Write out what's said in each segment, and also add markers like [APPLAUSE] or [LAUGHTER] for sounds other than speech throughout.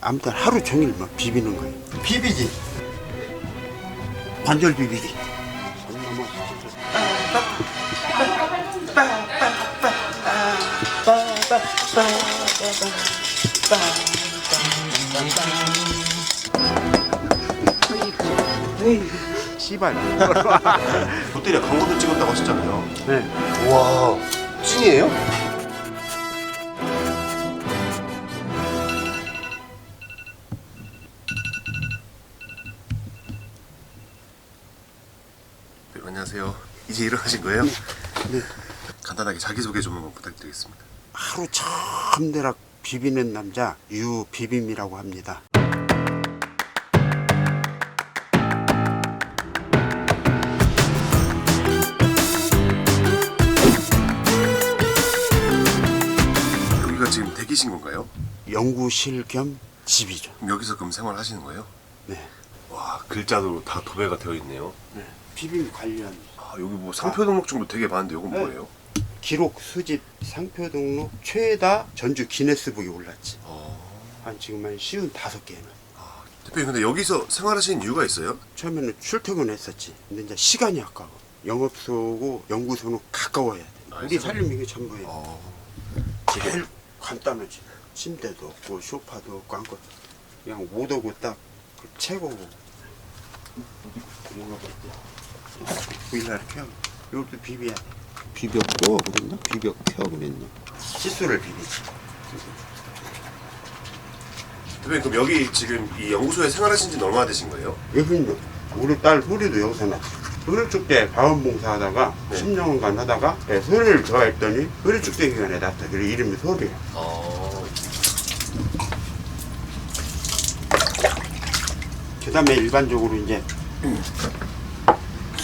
아무튼 하루 종일 뭐 비비는 거예요. 비비지. 관절 비비기. 넘어 씨발. 롯데리아 광고도 찍었다고 하셨잖아요. 네. 와, 찐이에요? 안녕하세요. 이제 일어나신 거예요? 네. 간단하게 자기소개 좀 부탁드리겠습니다. 하루 참대락 비비는 남자 유비빔이라고 합니다. 여기가 지금 대기신 건가요? 연구실 겸 집이죠. 여기서 그럼 생활하시는 거예요? 네. 와, 글자도 다 도배가 되어 있네요. 네. 비빔 관련 아, 여기 뭐 상표 등록증도 되게 많은데 이건 네. 뭐예요? 기록 수집 상표 등록 최다 전주 기네스북에 올랐지. 어... 한 지금 한 쉬운 다섯 개는. 아, 대표님 근데 여기서 생활하시는 이유가 있어요? 처음에는 출퇴근했었지. 근데 이제 시간이 아까워. 영업소고 연구소는 가까워야 돼. 우리 알겠어요. 살림 이게 전부예요. 어... 제일 간단하지. 침대도 없고 소파도 없고 한거 그냥 오도고 딱그 최고고. 뭐가 이렇게 하고 이것도 비벼야 돼. 비벼 펴 그랬나? 비벼 펴 그랬나? 시소를 비비지. 대표님 그럼 여기 지금 이 연구소에 생활하신 지는 얼마나 되신 거예요? 여기는 우리 딸 소리도 여기서 났어. 소리축제 자원봉사 하다가 네. 10년간 하다가 네, 소리를 좋아했더니 소리축제 기간에 났다. 그래 이름이 소리야. 어... 그 다음에 일반적으로 이제 [CLEARS THROAT]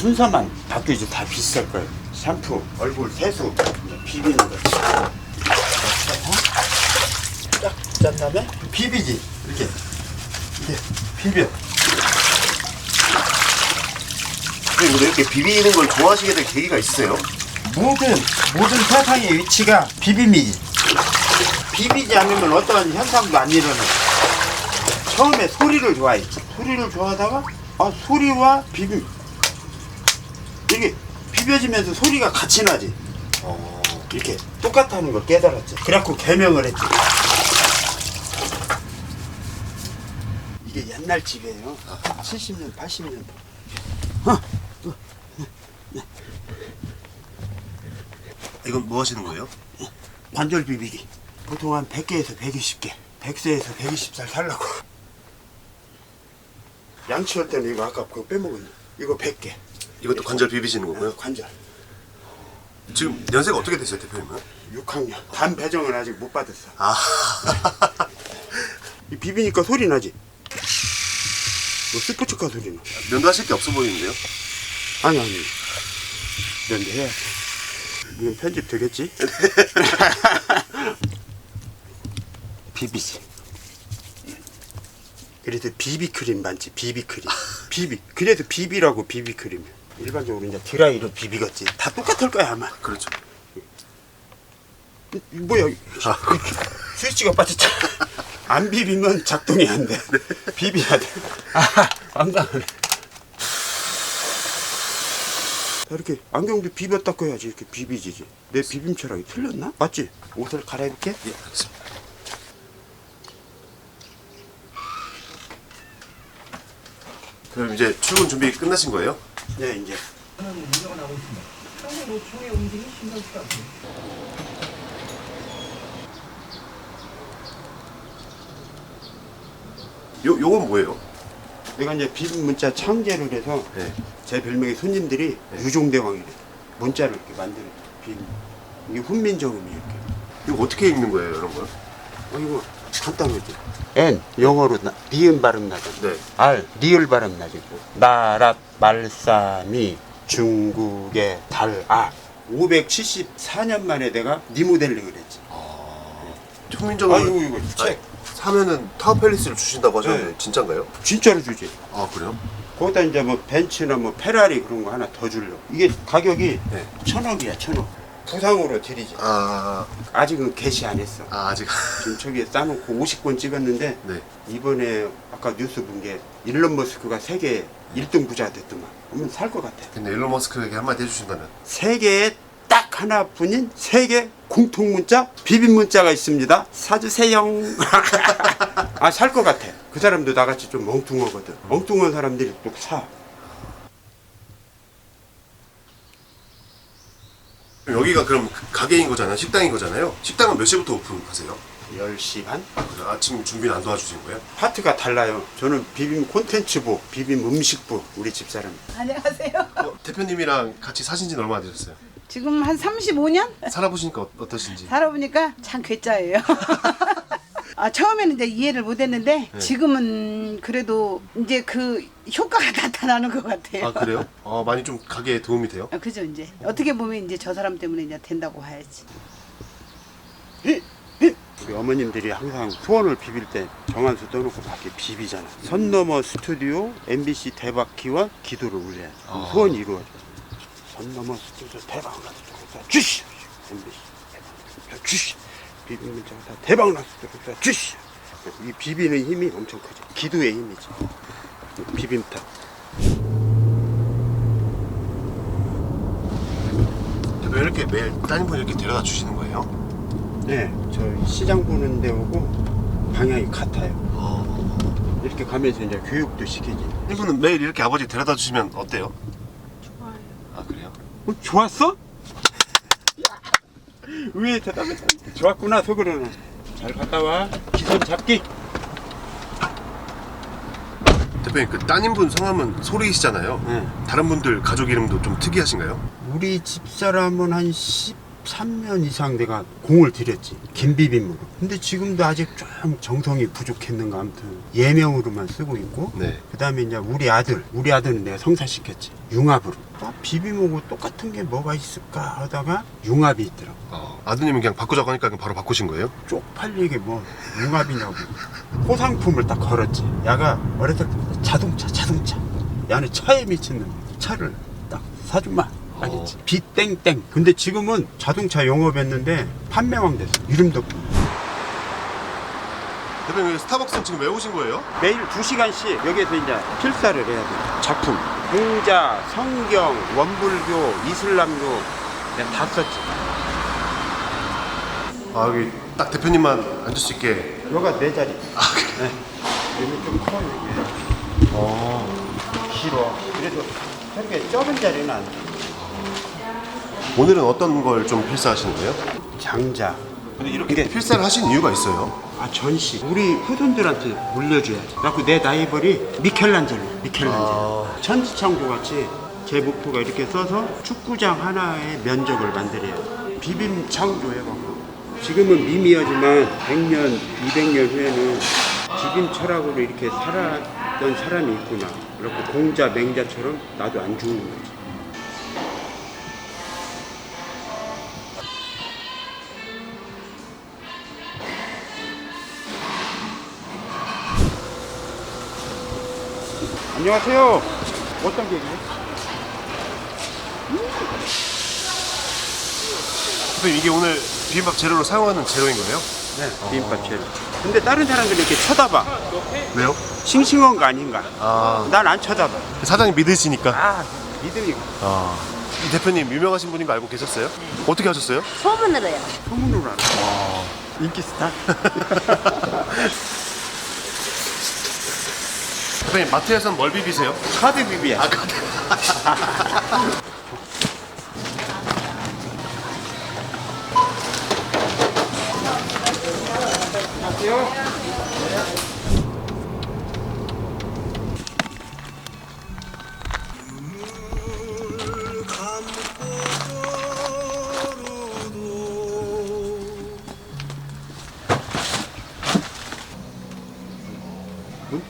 순서만 바뀌지 다 비쌀 거예요. 샴푸, 얼굴 세수, 비비는 거지. 쫙짠 다음에 비비지. 이렇게. 이렇게 비벼. 근데 이렇게 비비는 걸 좋아하시게 된 계기가 있으세요? 모든, 모든 세상의 위치가 비빔이지. 비비지 않으면 어떠한 현상도 안 일어나. 처음에 소리를 좋아했지. 소리를 좋아하다가, 아, 소리와 비빔. 이게 비벼지면서 소리가 같이 나지. 어... 이렇게 똑같다는 걸 깨달았지. 그래갖고 개명을 했지. 이게 옛날 집이에요. 70년, 80년. 이건 뭐 하시는 거예요? 관절 비비기. 보통 한 100개에서 120개. 100세에서 120살 살라고. 양치할 때는 이거 아까 그거 빼먹었네. 이거 100개. 이것도 관절 비비시는 거고요? 관절. 지금 연세가 어떻게 되세요 대표님은? 6학년. 단 배정을 아직 못 받았어. 아... [LAUGHS] 이 비비니까 소리 나지? 뭐 스포츠카 소리 나. 면도하실 게 없어 보이는데요? 아니 아니 면도 해야 돼 이건 편집 되겠지? [LAUGHS] 비비지 그래서 비비크림 반지 비비크림 비비 그래서 비비라고 비비크림 일반적으로 이제 드라이로 비비겠지. 다 똑같을 거야 아마. 그렇죠. 이- 이 뭐야 이- 스위치가 빠졌잖아. 안 비비면 작동이 안 돼. 비비야 돼. 아, 왕당하네 자, 이렇게 안경도 비벼 닦아야지. 이렇게 비비지지. 내 비빔 철학이 틀렸나? 맞지? 옷을 갈아입을게. 예 알겠습니다. 그럼 이제 출근 준비 끝나신 거예요? 네 이제 요, 요건 뭐예요? 내가 이제 비빔 문자 창제를 해서 네. 제 별명의 손님들이 유종대왕이래 문자를 이렇게 만드는 비빔 이게 훈민정음이 이렇게 이거 어떻게 읽는 거예요 이런 거? 어 이거 간단하지 N. 영어로 나, 니은 발음 나죠. 네. R. 리을 발음 나지 나랍 말싸미 중국의 달아. 574년 만에 내가 리모델링을 했지. 총민정음 아이고 이거 책. 사면은 타워팰리스를 주신다고 하셨는데 네. 진짠가요? 진짜로 주지. 아 그래요? 거기다 이제 뭐 벤츠나 뭐 페라리 그런 거 하나 더 줄려 이게 가격이 네. 천억이야 천억 부상으로 드리죠. 아, 아직은 개시 안 했어. 아 아직 지금 저기에 싸놓고 50권 찍었는데 네. 이번에 아까 뉴스 본 게 일론 머스크가 세계 1등 부자 됐더만. 그러면 살 것 같아. 근데 일론 머스크에게 한마디 해주신다면 세계에 딱 하나뿐인 세계 공통 문자 비빔 문자가 있습니다. 사주세요. [LAUGHS] 아 살 것 같아. 그 사람도 나같이 좀 멍뚱하거든. 멍뚱한 사람들이 또 사. 여기가 그럼 가게인 거잖아요, 식당인 거잖아요. 식당은 몇 시부터 오픈하세요? 10시 반? 그래서 아침 준비는 안 도와주신 거예요? 파트가 달라요. 저는 비빔 콘텐츠부, 비빔 음식부 우리 집사람. 안녕하세요. 어, 대표님이랑 같이 사신 지는 얼마나 되셨어요? 지금 한 35년 살아보시니까 어, 어떠신지? 살아보니까 참 괴짜예요. [LAUGHS] 아, 처음에는 이제 이해를 못했는데 네. 지금은 그래도 이제 그 효과가 [LAUGHS] 나타나는 것 같아요. 아 그래요? 어, 많이 좀 가게에 도움이 돼요? 아, 그죠 이제 어떻게 보면 이제 저 사람 때문에 이제 된다고 봐야지. 우리 어머님들이 항상 소원을 비빌 때 정한 수 떠놓고 밖에 비비잖아. 선 넘어 스튜디오 MBC 대박 기원 기도를 올려야지. 그럼 아. 소원이 이루어져. 선 넘어 스튜디오 대박 나서 주시 MBC 대박 주시 비빔 문자가 다 대박 나서 주시 이 비비는 힘이 엄청 크지. 기도의 힘이지. 비빔탑. 왜 이렇게 매일 따님분 이렇게 데려다 주시는 거예요? 네, 저 시장 보는 데 오고 방향이 같아요. 어... 이렇게 가면서 이제 교육도 시키지. 이분은 매일 이렇게 아버지 데려다 주시면 어때요? 좋아요. 아 그래요? 어, 좋았어? [LAUGHS] 왜 대답을 잘 좋았구나 속으로는 잘 갔다 와 기선 잡기 대표님 그 따님분 성함은 소리이시잖아요. 네. 다른 분들 가족 이름도 좀 특이하신가요? 우리 집사람은 한 13년 이상 내가 공을 들였지. 김비빔으로. 근데 지금도 아직 좀 정성이 부족했는가 아무튼 예명으로만 쓰고 있고 네. 그 다음에 이제 우리 아들 우리 아들은 내가 성사시켰지. 융합으로. 아, 비빔하고 똑같은 게 뭐가 있을까 하다가 융합이 있더라고. 어, 아드님은 그냥 바꾸자고 하니까 그냥 바로 바꾸신 거예요? 쪽팔리게 뭐 융합이냐고. 호상품을 딱 걸었지. 야가 어렸을 때 자동차 자동차. 야는 차에 미친 놈 차를 딱 사주마 알겠지 어. 비땡땡 근데 지금은 자동차 영업했는데 판매왕 됐어 이름도 없고 대표님 여기 스타벅스 지금 왜 오신 거예요? 매일 2시간씩 여기에서 이제 필사를 해야 돼 작품 공자 성경 원불교 이슬람교 내가 다 썼지 아 여기 딱 대표님만 앉을 수 있게 여기가 내 자리 아 그래? 네. 여기 좀커 이게 어. 길어 그래도 저렇게 좁은 자리는 안 돼. 오늘은 어떤 걸 좀 필사하시는 거예요? 장자 근데 이렇게 이게- 필사를 하신 이유가 있어요? 아 전시. 우리 후손들한테 물려줘야지. 그래갖고 내 나이벌이 미켈란젤로 미켈란젤로. 아. 천지창조 같이 제 목표가 이렇게 써서 축구장 하나의 면적을 만들어야 돼 비빔 창조 해갖고. 지금은 미미하지만 100년 200년 후에는 비빔 철학으로 이렇게 살았던 사람이 있구나. 이렇게 공자 맹자처럼 나도 안 죽는 거지 안녕하세요 어떤 계기요? 대표님 이게 오늘 비빔밥 재료로 사용하는 재료인 거예요? 네 비빔밥 재료 근데 다른 사람들이 이렇게 쳐다봐 왜요? 싱싱한 거 아닌가 아 난 안 쳐다봐 사장님 믿으시니까 아 믿음이 아. 이 대표님 유명하신 분인 거 알고 계셨어요? 어떻게 하셨어요? 소문으로 해요. 소문으로 알아 인기 스타 [LAUGHS] 대표님 마트에선 뭘 비비세요? 카드 비비야 아 카드 [LAUGHS] [LAUGHS]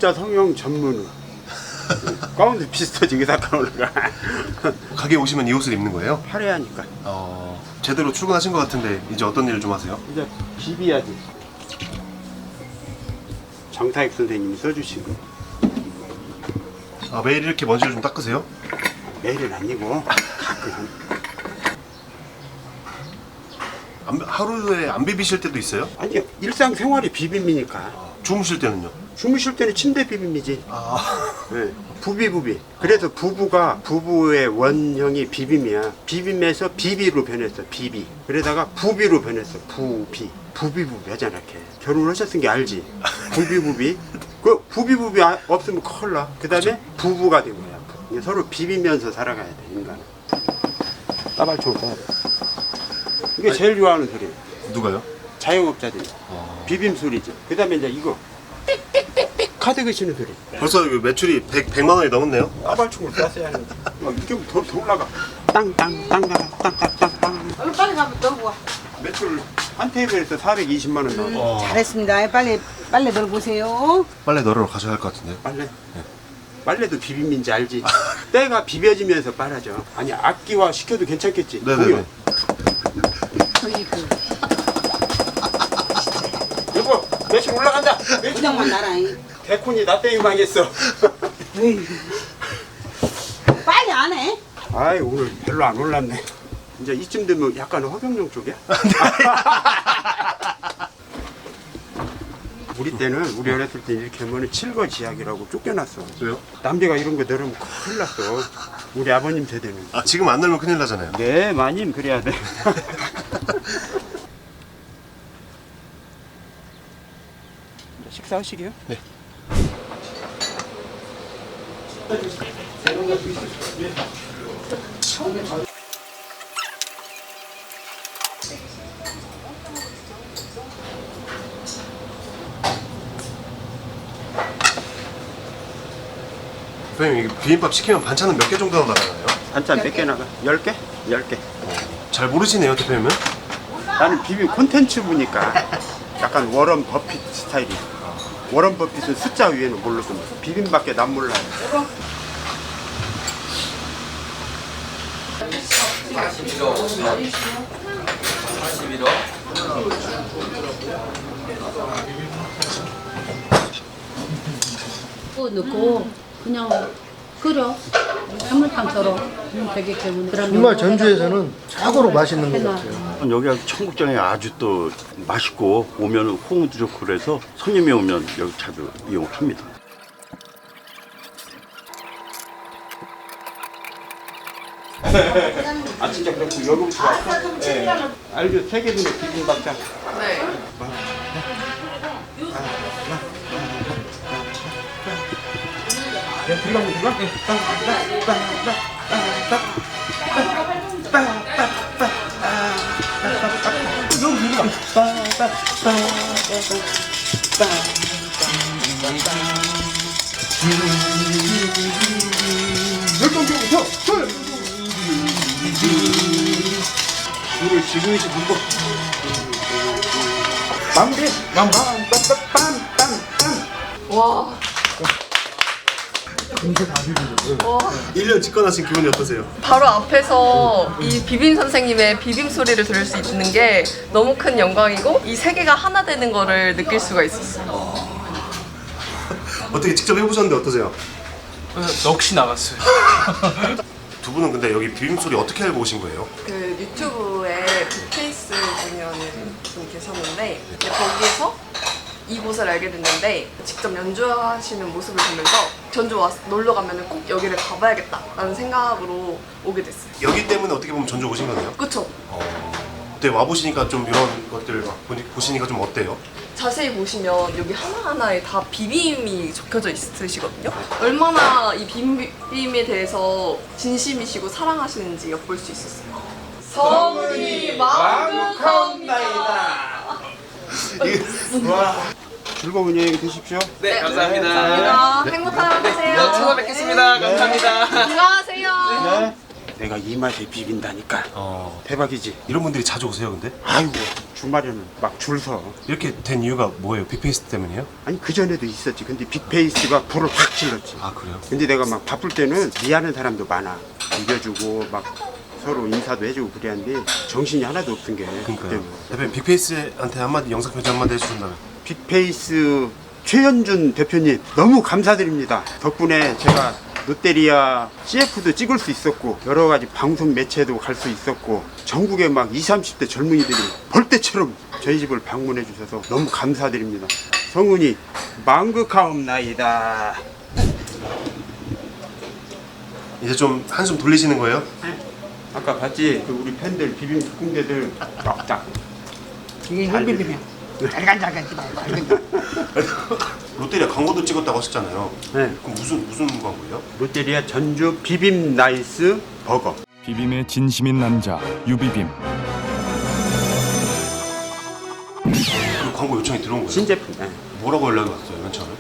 문자 성형 전문의. 가운데 비슷하지 의사 가운데가. 가게 오시면 이 옷을 입는 거예요? 화려하니까. 어 제대로 출근하신 것 같은데 이제 어떤 일을 좀 하세요? 이제 비비야지 정타익 선생님이 써주신 거 아 매일 이렇게 먼지를 좀 닦으세요? 매일은 아니고. 가끔 하루에 안 비비실 때도 있어요? 아니 일상생활이 비빔이니까 주무실 때는요? 주무실 때는 침대 비빔이지. 아. 네. 부비 부비. 그래서 부부가 부부의 원형이 비빔이야. 비빔에서 비비로 변했어 비비. 그러다가 부비로 변했어 부비. 부비부비 하잖아 이렇게 결혼하셨은 게 알지? 부비부비? 그 부비부비 아- 없으면 큰일 나 그 다음에 부부가 된 거야. 서로 비비면서 살아가야 돼 인간은. 따발총 따 이게 제일 좋아하는 소리 누가요? 자영업자들이 비빔 소리지 그 다음에 이제 이거. 카드 거시는 소리. 벌써 이거 매출이 100, 100만 원이 넘었네요. 따발총을 쐈어야 하는데. 막 이게 더, 더 올라가. 땅땅 땅땅 땅땅땅땅 얼른 빨리 가면 놀고 와. 매출 한 테이블에서 420만 원 나와 잘했습니다. 빨리 빨리 놀고 오세요. 빨래 널으러 가셔야 할 것 같은데요. 빨래? 빨래도 비빔인지 알지? 때가 비벼지면서 빨아져. 아니 악기화 시켜도 괜찮겠지? 네네네. 공연. 어이구, 매출 올라간다 부장만 나라잉. 개콘이 나 때문에 망했어. 빨리 안 해? 아이 오늘 별로 안 올랐네 이제 이쯤 되면 약간 허경영 쪽이야? [LAUGHS] 우리 때는 우리 어렸을 때 이렇게 하면 칠거 지약이라고 쫓겨났어 왜요? 남자가 이런 거 넣으면 큰일 났어 우리 아버님 세대는 아 지금 안 넣으면 큰일 나잖아요. 네 마님 그래야 돼 [LAUGHS] 식사하시게요? 네. 선생님 이게 비빔밥 시키면 반찬은 몇 개 정도 나가나요? 반찬 몇 개 나가? 10개? 10개 잘 모르시네요 대표님은? 나는 비빔 콘텐츠 보니까 약간 워런 버핏 스타일이 워런 버핏은 숫자 위에는 모르고 비빔밖에 난 몰라 또 넣고 그냥 끓여 해물탕처럼 음, 때문에 그럼 정말 전주에서는 최고로 맛있는 것. 같아요. 여기가 청국장이 아주 또 맛있고 오면 호응도 좋고 그래서 손님이 오면 여기 자주 이용을 합니다. [LAUGHS] 아 진짜 그렇고 여기부터 왔어? 네. 알죠 세계분의 비빔밥장 네 들어가면 들어가? 열동적부터 술! 물을 지그시 붓고 마무리 빰빰빰빰빰 1년 집권하신 기분이 어떠세요? 바로 앞에서 이 비빔 선생님의 비빔 소리를 들을 수 있는 게 너무 큰 영광이고 이 세계가 하나 되는 거를 느낄 수가 있었어요. [LAUGHS] 어떻게 직접 해보셨는데 어떠세요? 넋이 나갔어요. [LAUGHS] 두 분은 근데 여기 비빔 소리 어떻게 알고 오신 거예요? 그 유튜브에 빅페이스 분이라는 분이 계셨는데 이제 거기에서 이곳을 알게 됐는데 직접 연주하시는 모습을 보면서 전주 와 놀러 가면 꼭 여기를 가봐야겠다라는 생각으로 오게 됐어요. 여기 때문에 어떻게 보면 전주 오신 거네요? 그쵸? 그때 와보시니까 좀 이런 것들 막 보니- 보시니까 좀 어때요? 자세히 보시면 여기 하나하나에 다 비빔이 적혀져 있으시거든요. 얼마나 이 비빔에 대해서 진심이시고 사랑하시는지 엿볼 수 있었어요. 성은이 만국하옵나이다. 즐거운 여행 되십시오 네, 감사합니다. 감사합니다. 행복한 하루 되세요. 찾아뵙겠습니다. 감사합니다. 건강하세요. 네. 내가 이 맛에 비빈다니까 대박이지 이런 분들이 자주 오세요 근데? 아이고 주말에는 막 줄 서 이렇게 된 이유가 뭐예요? 빅페이스 때문이에요? 아니 그 전에도 있었지 근데 빅페이스가 불을 확 질렀지 아 그래요? 근데 내가 막 바쁠 때는 미안한 사람도 많아 이겨주고 막 서로 인사도 해주고 그래야하는데 정신이 하나도 없은 게 그러니까요 그때는. 대표님 빅페이스한테 한마디 영상 편지 한마디 해주신다면 빅페이스 최현준 대표님 너무 감사드립니다 덕분에 제가 롯데리아 CF도 찍을 수 있었고 여러 가지 방송 매체도 갈 수 있었고 전국에 막 20, 30대 젊은이들이 벌떼처럼 저희 집을 방문해 주셔서 너무 감사드립니다. 성훈이 망극하옵나이다. 이제 좀 한숨 돌리시는 거예요? 아까 봤지? 그 우리 팬들 비빔 특공대들 쫙쫙 이게 혈비빔이야. 잘간잘간 잘간. 롯데리아 광고도 찍었다고 하셨잖아요. 네. 그럼 무슨 무슨 광고예요? 롯데리아 전주 비빔 나이스 버거 비빔의 진심인 남자 유비빔 그 광고 요청이 들어온 거예요? 신제품 네. 뭐라고 연락이 왔어요, 맨 처음에?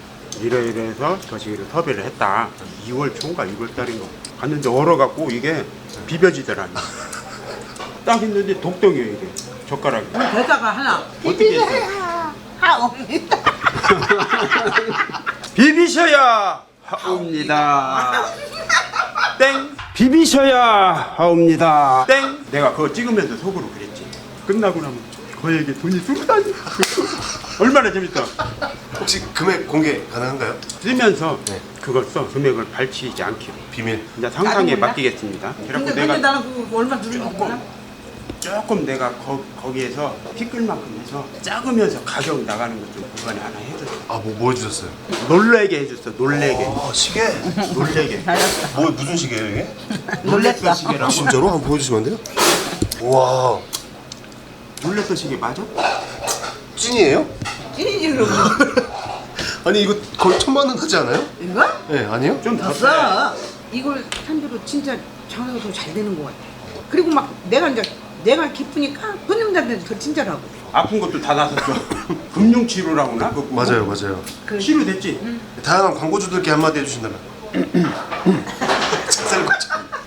이래이래해서 거시기를 섭외를 했다 2월 초인가 6월 달인가 갔는데 얼어갖고 이게 비벼지더라니 딱 있는데 독덩이에요 이게 젓가락이 대사가 하나. 어떻게 했어? 하옵니다. [LAUGHS] 비비셔야 하옵니다 땡 비비셔야 하옵니다 땡 내가 그거 찍으면서 속으로 그랬지 끝나고 나면 거에게 돈이 쏟다니 [LAUGHS] 얼마나 재밌다 혹시 금액 공개 가능한가요? 쓰면서 네. 그걸 써 금액을 밝히지 않기로 비밀. 이제 상상에? 맡기겠습니다. 그래갖고 근데 내가 나는 그 얼마 주는 거 몰라? 조금 내가 거, 거기에서 티끌만큼 해서 작으면서 가격 나가는 것좀 그간에 하나 해줬어. 아, 뭐, 뭐 해주셨어요? 놀래게 해줬어. 놀래게. 아, 시계? 놀래게. [LAUGHS] 뭐, 무슨 시계예요, 이게? 놀랬다. 아, 진짜로? 한번 보여주시면 안 돼요? 우와, 놀랬어 시계 맞아? 찐이에요? 찐이지 그러고. [LAUGHS] 아니, 이거 거의 천만 원 하지 않아요? 이거? 네, 아니요? 좀더 더 써. 이걸 산대로 진짜 장사가 더 잘 되는 것 같아. 그리고 막 내가 이제 내가 기쁘니까 손님들한테 더 친절하고. 아픈 것도 다 나섰어. [LAUGHS] 금융 치료라고나? 그거 맞아요, 맞아요. 그 치료됐지? 다양한 광고주들께 한마디 해주신다면. [LAUGHS]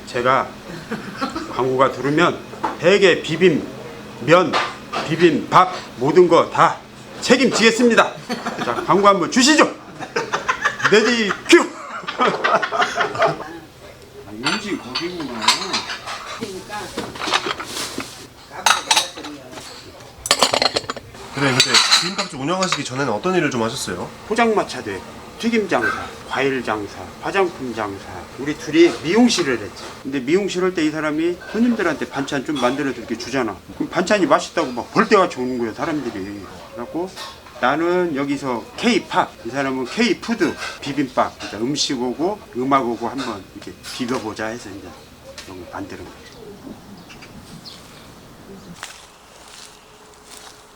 제가 광고가 들으면 대게 비빔 면 비빔 밥 모든 거 다 책임지겠습니다. 자 광고 한번 주시죠. 레디 큐. 아, 용지 거기구나. 그래, 비빔밥집 운영하시기 전에는 어떤 일을 좀 하셨어요? 포장마차대, 튀김 장사, 과일 장사, 화장품 장사. 우리 둘이 미용실을 했지. 근데 미용실 할 때 이 사람이 손님들한테 반찬 좀 만들어서 이렇게 주잖아. 그럼 반찬이 맛있다고 막 벌떼같이 오는 거야, 사람들이. 그래갖고 나는 여기서 K-팝, 이 사람은 K-푸드, 비빔밥. 그러니까 음식 오고 음악 오고 한번 이렇게 비벼보자 해서 이제 이런 거 만드는 거야.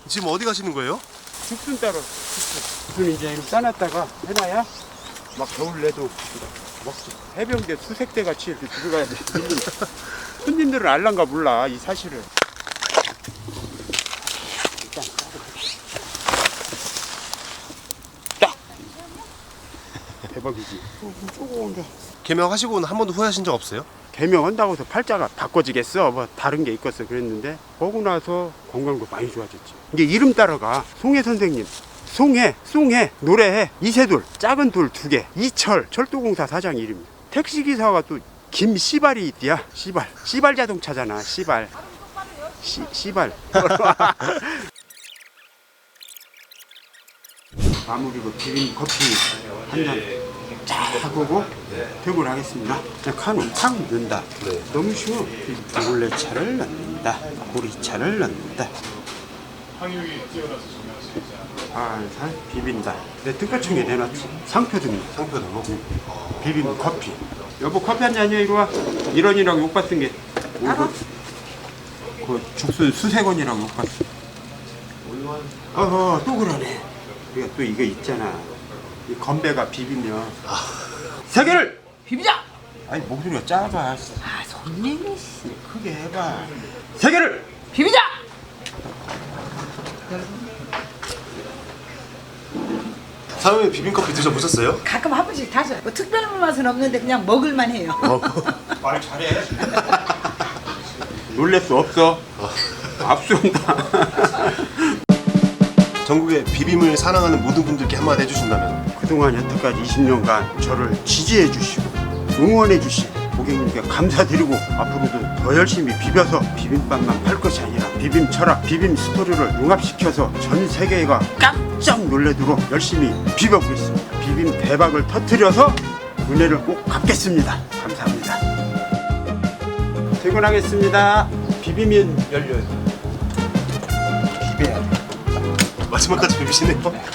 지금 어디 가시는 거예요? 죽순 따러 죽순 이제 이렇게 싸놨다가 해놔야 막 겨울 내도 먹지 해병대 수색대 같이 이렇게 들어가야 돼. [LAUGHS] 손님들은 알란가 몰라 이 사실을 일단 딱 대박이지 조금 개명하시고는 한 번도 후회하신 적 없어요? 개명한다고 해서 팔자가 바꿔지겠어? 뭐 다른 게 있겠어? 그랬는데 보고 나서 건강도 많이 좋아졌지. 이게 이름 따라가. 송혜 선생님. 송혜 송혜 노래해. 이세돌 작은 돌 두 개. 이철 철도공사 사장 이름이야. 택시기사가 또 김씨발이 있디야. 씨발. 씨발 자동차잖아 씨발. 씨, 씨발. [LAUGHS] 마무리로 비빔 커피 한 잔 쫙 하고 퇴근하겠습니다. 그냥 칸은 탁 넣는다. 너무 쉬워. 몰래차를 넣는다. 보리차를 넣는다. 살살 비빈다. 내 등가청에 내놨지. 상표 등록. 상표 등록? 비빔 커피. 여보 커피 한 잔이야 이리 와. 이런이라고 욕받은 게. 이거 그 죽순 수세건이라고 욕받어. 어허 또 그러네. 우리가 또 이거 있잖아. 이 건배가 비비면 세 개를 비비자. 아니 목소리가 작아. 아 손님이 씨. 크게 해봐. 세 개를 비비자. 사장님 비빔커피 드셔보셨어요? 가끔 한 번씩 다서 뭐 특별한 맛은 없는데 그냥 먹을만 해요. [LAUGHS] 말 잘해. 놀랄 수 없어. 압수한다. [LAUGHS] 전국의 비빔을 사랑하는 모든 분들께 한마디 해주신다면 그동안 여태까지 20년간 저를 지지해 주시고 응원해 주신 고객님께 감사드리고 앞으로도 더 열심히 비벼서 비빔밥만 팔 것이 아니라 비빔 철학, 비빔 스토리를 융합시켜서 전 세계가 깜짝 놀래도록 열심히 비벼보겠습니다. 비빔 대박을 터뜨려서 은혜를 꼭 갚겠습니다. 감사합니다. 퇴근하겠습니다. 비비면 열려요. 비벼야 돼. 마지막까지 비비시네요.